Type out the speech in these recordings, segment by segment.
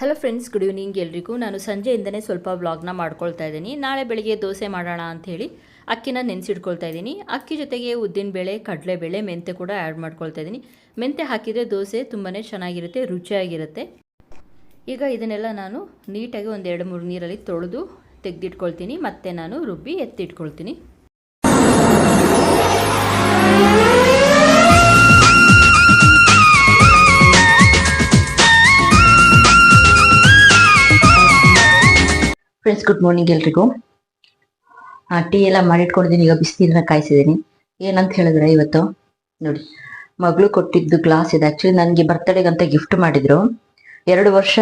Hello friends good evening ಎಲ್ರಿಗೂ. ನಾನು ಸಂಜೆಯಿಂದನೇ ಸ್ವಲ್ಪ ವ್ಲಾಗ್ನ ಮಾಡ್ಕೊಳ್ತಾ ಇದ್ದೀನಿ. ನಾಳೆ ಬೆಳಿಗ್ಗೆ ದೋಸೆ ಮಾಡೋಣ ಅಂಥೇಳಿ ಅಕ್ಕಿನ ನೆನೆಸಿಟ್ಕೊಳ್ತಾ ಇದ್ದೀನಿ. ಅಕ್ಕಿ ಜೊತೆಗೆ ಉದ್ದಿನಬೇಳೆ ಕಡಲೆಬೇಳೆ ಮೆಂತೆ ಕೂಡ ಆ್ಯಡ್ ಮಾಡ್ಕೊಳ್ತಾ ಇದ್ದೀನಿ. ಮೆಂತೆ ಹಾಕಿದರೆ ದೋಸೆ ತುಂಬಾ ಚೆನ್ನಾಗಿರುತ್ತೆ, ರುಚಿಯಾಗಿರುತ್ತೆ. ಈಗ ಇದನ್ನೆಲ್ಲ ನಾನು ನೀಟಾಗಿ ಒಂದು ಎರಡು ಮೂರು ನೀರಲ್ಲಿ ತೊಳೆದು ತೆಗೆದಿಟ್ಕೊಳ್ತೀನಿ. ಮತ್ತು ನಾನು ರುಬ್ಬಿ ಎತ್ತಿಟ್ಕೊಳ್ತೀನಿ. ಫ್ರೆಂಡ್ಸ್ ಗುಡ್ ಮಾರ್ನಿಂಗ್ ಎಲ್ರಿಗೂ. ಟೀ ಎಲ್ಲ ಮಾಡಿಟ್ಕೊಂಡಿದ್ದೀನಿ ಈಗ ಬಿಸಿನೀರನ್ನ ಕಾಯಿಸಿದ್ದೀನಿ. ಏನಂತ ಹೇಳಿದ್ರೆ ಇವತ್ತು, ನೋಡಿ, ಮಗಳು ಕೊಟ್ಟಿದ್ದು ಗ್ಲಾಸ್ ಇದೆ. ಆ್ಯಕ್ಚುಲಿ ನನಗೆ ಅಂತ ಗಿಫ್ಟ್ ಮಾಡಿದ್ರು. ಎರಡು ವರ್ಷ,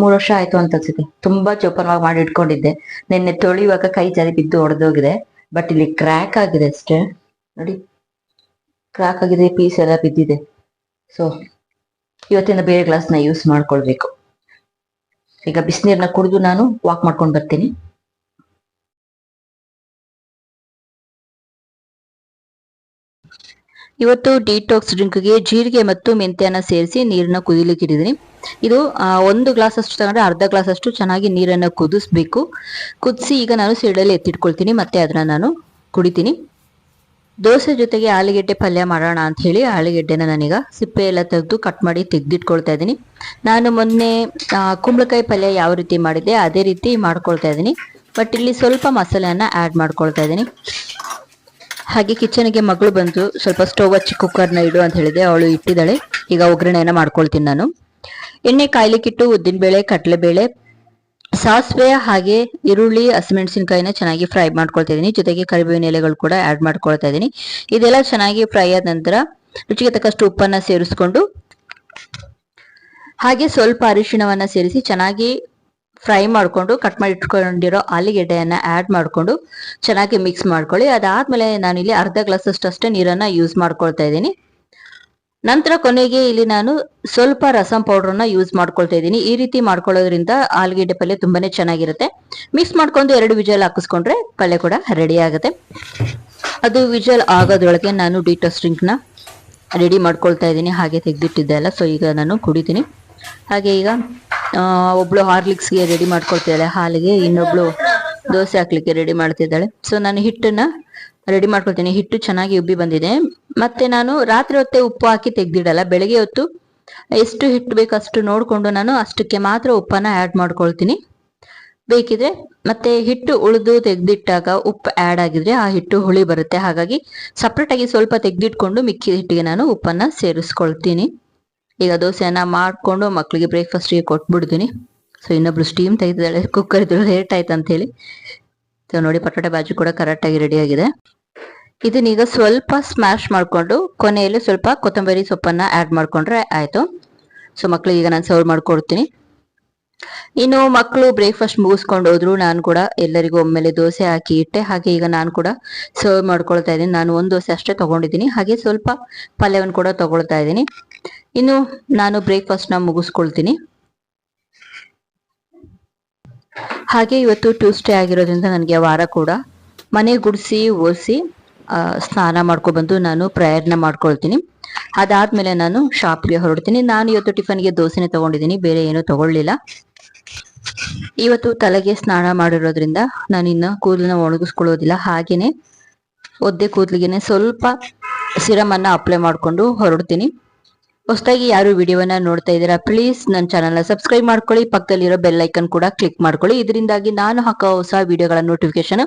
ಮೂರು ವರ್ಷ ಆಯ್ತು ಅಂತ ಅನ್ಸುತ್ತೆ. ತುಂಬಾ ಜೋಪಾನವಾಗಿ ಮಾಡಿ ಇಟ್ಕೊಂಡಿದ್ದೆ ನಿನ್ನೆ ತೊಳೆಯುವಾಗ ಕೈ ಜಾರಿ ಬಿದ್ದು ಒಡೆದೋಗಿದೆ. ಬಟ್ ಇಲ್ಲಿ ಕ್ರ್ಯಾಕ್ ಆಗಿದೆ ಅಷ್ಟೇ. ನೋಡಿ ಕ್ರ್ಯಾಕ್ ಆಗಿದೆ ಪೀಸ್ ಎಲ್ಲ ಬಿದ್ದಿದೆ. ಸೊ ಇವತ್ತಿನ ಬೇರೆ ಗ್ಲಾಸ್ನ ಯೂಸ್ ಮಾಡ್ಕೊಳ್ಬೇಕು. ಈಗ ಬಿಸಿನೀರ್ನ ಕುಡಿದು ನಾನು ವಾಕ್ ಮಾಡ್ಕೊಂಡು ಬರ್ತೀನಿ. ಇವತ್ತು ಡಿಟಾಕ್ಸ್ ಡ್ರಿಂಕ್ಗೆ ಜೀರಿಗೆ ಮತ್ತು ಮೆಂತ್ಯನ ಸೇರಿಸಿ ನೀರನ್ನ ಕುದಿಲಿಕ್ಕೆ ಇಟ್ಟಿದ್ದೀನಿ ಇದು ಒಂದು ಗ್ಲಾಸ್ ಅಷ್ಟು ತಗೊಂಡ್ರೆ ಅರ್ಧ ಗ್ಲಾಸ್ ಅಷ್ಟು ಚೆನ್ನಾಗಿ ನೀರನ್ನ ಕುದಿಸ್ಬೇಕು. ಕುದಿಸಿ ಈಗ ನಾನು ಸೈಡಲ್ಲಿ ಎತ್ತಿಟ್ಕೊಳ್ತೀನಿ, ಮತ್ತೆ ಅದನ್ನ ನಾನು ಕುಡಿತೀನಿ. ದೋಸೆ ಜೊತೆಗೆ ಆಲೂಗೆಡ್ಡೆ ಪಲ್ಯ ಮಾಡೋಣ ಅಂತ ಹೇಳಿ ಆಲೂಗೆಡ್ಡೆನ ನಾನೀಗ ಸಿಪ್ಪೆ ಎಲ್ಲ ತೆಗೆದು ಕಟ್ ಮಾಡಿ ತೆಗೆದಿಟ್ಕೊಳ್ತಾ ಇದ್ದೀನಿ. ನಾನು ಮೊನ್ನೆ ಕುಂಬಳಕಾಯಿ ಪಲ್ಯ ಯಾವ ರೀತಿ ಮಾಡಿದ್ದೆ ಅದೇ ರೀತಿ ಮಾಡ್ಕೊಳ್ತಾ ಇದ್ದೀನಿ. ಬಟ್ ಇಲ್ಲಿ ಸ್ವಲ್ಪ ಮಸಾಲೆಯನ್ನು ಆ್ಯಡ್ ಮಾಡ್ಕೊಳ್ತಾ ಇದ್ದೀನಿ. ಹಾಗೆ ಕಿಚನ್ಗೆ ಮಗಳು ಬಂದು ಸ್ವಲ್ಪ ಸ್ಟೋವ್ ಹಚ್ಚಿ ಕುಕ್ಕರ್ನ ಇಡು ಅಂತ ಹೇಳಿದೆ. ಅವಳು ಇಟ್ಟಿದ್ದಾಳೆ. ಈಗ ಒಗ್ಗರಣೆಯನ್ನು ಮಾಡ್ಕೊಳ್ತೀನಿ ನಾನು. ಎಣ್ಣೆ ಕಾಯ್ಲಿಕ್ಕಿಟ್ಟು ಉದ್ದಿನಬೇಳೆ, ಕಡಲೆಬೇಳೆ ಸಾಸಿವೆ ಹಾಗೆ ಈರುಳ್ಳಿ, ಹಸಿಮೆಣಸಿನಕಾಯಿನ ಚೆನ್ನಾಗಿ ಫ್ರೈ ಮಾಡ್ಕೊಳ್ತಾ ಇದ್ದೀನಿ ಜೊತೆಗೆ ಕರಿಬೇವಿನ ಎಲೆಗಳು ಕೂಡ ಆ್ಯಡ್ ಮಾಡ್ಕೊಳ್ತಾ ಇದ್ದೀನಿ ಇದೆಲ್ಲ ಚೆನ್ನಾಗಿ ಫ್ರೈ ಆದ ನಂತರ ರುಚಿಗೆ ತಕ್ಕಷ್ಟು ಉಪ್ಪನ್ನ ಸೇರಿಸ್ಕೊಂಡು, ಹಾಗೆ ಸ್ವಲ್ಪ ಅರಿಶಿಣವನ್ನು ಸೇರಿಸಿ ಚೆನ್ನಾಗಿ ಫ್ರೈ ಮಾಡಿಕೊಂಡು, ಕಟ್ ಮಾಡಿ ಇಟ್ಕೊಂಡಿರೋ ಆಲೂಗೆಡ್ಡೆಯನ್ನು ಆ್ಯಡ್ ಮಾಡಿಕೊಂಡು ಚೆನ್ನಾಗಿ ಮಿಕ್ಸ್ ಮಾಡ್ಕೊಳ್ಳಿ. ಅದಾದಮೇಲೆ ನಾನಿಲ್ಲಿ ಅರ್ಧ ಗ್ಲಾಸಷ್ಟು ಅಷ್ಟೇ ನೀರನ್ನು ಯೂಸ್ ಮಾಡ್ಕೊಳ್ತಾ ಇದ್ದೀನಿ ನಂತರ ಕೊನೆಗೆ ಇಲ್ಲಿ ನಾನು ಸ್ವಲ್ಪ ರಸಂ ಪೌಡರ್ನ ಯೂಸ್ ಮಾಡ್ಕೊಳ್ತಾ ಇದ್ದೀನಿ. ಈ ರೀತಿ ಮಾಡ್ಕೊಳ್ಳೋದ್ರಿಂದ ಆಲೂಗೆಡ್ಡೆ ಪಲ್ಯ ತುಂಬಾನೇ ಚೆನ್ನಾಗಿರುತ್ತೆ. ಮಿಕ್ಸ್ ಮಾಡ್ಕೊಂಡು ಎರಡು ವಿಜಲ್ ಹಾಕಿಸ್ಕೊಂಡ್ರೆ ಪಲ್ಯ ಕೂಡ ರೆಡಿ ಆಗುತ್ತೆ. ಅದು ವಿಜಲ್ ಆಗೋದ್ರೊಳಗೆ ನಾನು ಡಿಟಾಕ್ಸ್ ಡ್ರಿಂಕ್ನ ರೆಡಿ ಮಾಡ್ಕೊಳ್ತಾ ಇದ್ದೀನಿ. ಹಾಗೆ ತೆಗೆದಿಟ್ಟಿದ್ದೆ ಅಲ್ಲ ಸೊ ಈಗ ನಾನು ಕುಡಿತೀನಿ. ಹಾಗೆ ಈಗ ಒಬ್ಳು ಹಾರ್ಲಿಕ್ಸ್ಗೆ ರೆಡಿ ಮಾಡ್ಕೊಳ್ತಿದ್ದಾಳೆ ಹಾಲಿಗೆ ಇನ್ನೊಬ್ಳು ದೋಸೆ ಹಾಕ್ಲಿಕ್ಕೆ ರೆಡಿ ಮಾಡ್ತಿದ್ದಾಳೆ. ಸೊ ನಾನು ಹಿಟ್ಟನ್ನ ರೆಡಿ ಮಾಡ್ಕೊಳ್ತೀನಿ. ಹಿಟ್ಟು ಚೆನ್ನಾಗಿ ಉಬ್ಬಿ ಬಂದಿದೆ. ಮತ್ತೆ ನಾನು ರಾತ್ರಿ ಹೊತ್ತೆ ಉಪ್ಪು ಹಾಕಿ ತೆಗ್ದಿಡಲ್ಲ, ಬೆಳಗ್ಗೆ ಹೊತ್ತು ಎಷ್ಟು ಹಿಟ್ಟು ಬೇಕು ಅಷ್ಟು ನೋಡಿಕೊಂಡು ನಾನು ಅಷ್ಟಕ್ಕೆ ಮಾತ್ರ ಉಪ್ಪನ್ನ ಆ್ಯಡ್ ಮಾಡ್ಕೊಳ್ತೀನಿ. ಬೇಕಿದ್ರೆ ಮತ್ತೆ ಹಿಟ್ಟು ಉಳಿದು ತೆಗ್ದಿಟ್ಟಾಗ ಉಪ್ಪು ಆ್ಯಡ್ ಆಗಿದ್ರೆ ಆ ಹಿಟ್ಟು ಹುಳಿ ಬರುತ್ತೆ. ಹಾಗಾಗಿ ಸಪ್ರೇಟಾಗಿ ಸ್ವಲ್ಪ ತೆಗ್ದಿಟ್ಕೊಂಡು ಮಿಕ್ಕಿದ ಹಿಟ್ಟಿಗೆ ನಾನು ಉಪ್ಪನ್ನ ಸೇರಿಸ್ಕೊಳ್ತೀನಿ. ಈಗ ದೋಸೆಯನ್ನ ಮಾಡಿಕೊಂಡು ಮಕ್ಕಳಿಗೆ ಬ್ರೇಕ್ಫಾಸ್ಟಿಗೆ ಕೊಟ್ಬಿಡ್ತೀನಿ. ಸೊ ಇನ್ನೊಬ್ರು ಸ್ಟೀಮ್ ತೆಗೆದಿದ್ದಾಳೆ. ಕುಕ್ಕರ್ ಇದ್ರು ಲೇಟ್ ಆಯ್ತು ಅಂತ ಹೇಳಿ ನೋಡಿ ಪಟಾಟೆ ಬಾಜಿ ಕೂಡ ಕರೆಕ್ಟ್ ಆಗಿ ರೆಡಿ ಆಗಿದೆ. ಇದನ್ನೀಗ ಸ್ವಲ್ಪ ಸ್ಮ್ಯಾಶ್ ಮಾಡ್ಕೊಂಡು ಕೊನೆಯಲ್ಲಿ ಸ್ವಲ್ಪ ಕೊತ್ತಂಬರಿ ಸೊಪ್ಪನ್ನ ಆ್ಯಡ್ ಮಾಡ್ಕೊಂಡ್ರೆ ಆಯ್ತು. ಸೊ ಮಕ್ಕಳಿಗೆ ಈಗ ನಾನು ಸರ್ವ್ ಮಾಡ್ಕೊಡ್ತೀನಿ. ಇನ್ನು ಮಕ್ಕಳು ಬ್ರೇಕ್ಫಾಸ್ಟ್ ಮುಗಿಸ್ಕೊಂಡು ಹೋದ್ರು, ನಾನು ಕೂಡ ಎಲ್ಲರಿಗೂ ಒಮ್ಮೆಲೆ ದೋಸೆ ಹಾಕಿ ಇಟ್ಟೆ. ಹಾಗೆ ಈಗ ನಾನು ಕೂಡ ಸರ್ವ್ ಮಾಡ್ಕೊಳ್ತಾ ಇದ್ದೀನಿ. ನಾನು ಒಂದು ದೋಸೆ ಅಷ್ಟೇ ತಗೊಂಡಿದ್ದೀನಿ. ಹಾಗೆ ಸ್ವಲ್ಪ ಪಲ್ಯವನ್ನು ಕೂಡ ತಗೊಳ್ತಾ ಇದ್ದೀನಿ. ಇನ್ನು ನಾನು ಬ್ರೇಕ್ಫಾಸ್ಟ್ನ ಮುಗಿಸ್ಕೊಳ್ತೀನಿ. ಹಾಗೆ ಇವತ್ತು ಟ್ಯೂಸ್ಡೇ ಆಗಿರೋದ್ರಿಂದ ನನಗೆ ವಾರ ಕೂಡ ಮನೆ ಗುಡಿಸಿ ಒರೆಸಿ ಸ್ನಾನ ಮಾಡ್ಕೊಬಂದು ನಾನು ಪ್ರಯತ್ನ ಮಾಡ್ಕೊಳ್ತೀನಿ. ಅದಾದ್ಮೇಲೆ ನಾನು ಶಾಪ್ಗೆ ಹೊರಡ್ತೀನಿ. ನಾನು ಇವತ್ತು ಟಿಫನ್ಗೆ ದೋಸೆನೇ ತಗೊಂಡಿದ್ದೀನಿ, ಬೇರೆ ಏನೂ ತಗೊಳ್ಳಿಲ್ಲ. ಇವತ್ತು ತಲೆಗೆ ಸ್ನಾನ ಮಾಡಿರೋದ್ರಿಂದ ನಾನು ಇನ್ನು ಕೂದಲನ್ನ ಒಣಗಿಸ್ಕೊಳ್ಳೋದಿಲ್ಲ. ಹಾಗೇನೆ ಒದ್ದೆ ಕೂದಲಿಗೆನೆ ಸ್ವಲ್ಪ ಸಿರಮ್ ಅನ್ನ ಅಪ್ಲೈ ಮಾಡ್ಕೊಂಡು ಹೊರಡ್ತೀನಿ. ಹೊಸದಾಗಿ ಯಾರು ವಿಡಿಯೋವನ್ನ ನೋಡ್ತಾ ಇದ್ದೀರಾ ಪ್ಲೀಸ್ ನನ್ನ ಚಾನಲ್ನ ಸಬ್ಸ್ಕ್ರೈಬ್ ಮಾಡ್ಕೊಳ್ಳಿ, ಪಕ್ಕದಲ್ಲಿರೋ ಬೆಲ್ ಐಕನ್ ಕೂಡ ಕ್ಲಿಕ್ ಮಾಡ್ಕೊಳ್ಳಿ. ಇದರಿಂದಾಗಿ ನಾನು ಹಾಕೋ ಹೊಸ ವಿಡಿಯೋಗಳ ನೋಟಿಫಿಕೇಶನ್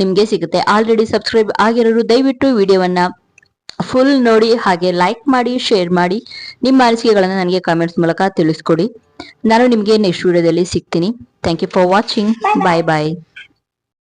ನಿಮಗೆ ಸಿಗುತ್ತೆ. ಆಲ್ರೆಡಿ ಸಬ್ಸ್ಕ್ರೈಬ್ ಆಗಿರೋರು ದಯವಿಟ್ಟು ವಿಡಿಯೋವನ್ನ ಫುಲ್ ನೋಡಿ, ಹಾಗೆ ಲೈಕ್ ಮಾಡಿ ಶೇರ್ ಮಾಡಿ. ನಿಮ್ಮ ಅನಿಸಿಕೆಗಳನ್ನು ನನಗೆ ಕಾಮೆಂಟ್ಸ್ ಮೂಲಕ ತಿಳಿಸ್ಕೊಡಿ. ನಾನು ನಿಮಗೆ ನೆಕ್ಸ್ಟ್ ವಿಡಿಯೋದಲ್ಲಿ ಸಿಗ್ತೀನಿ. Thank you for watching bye bye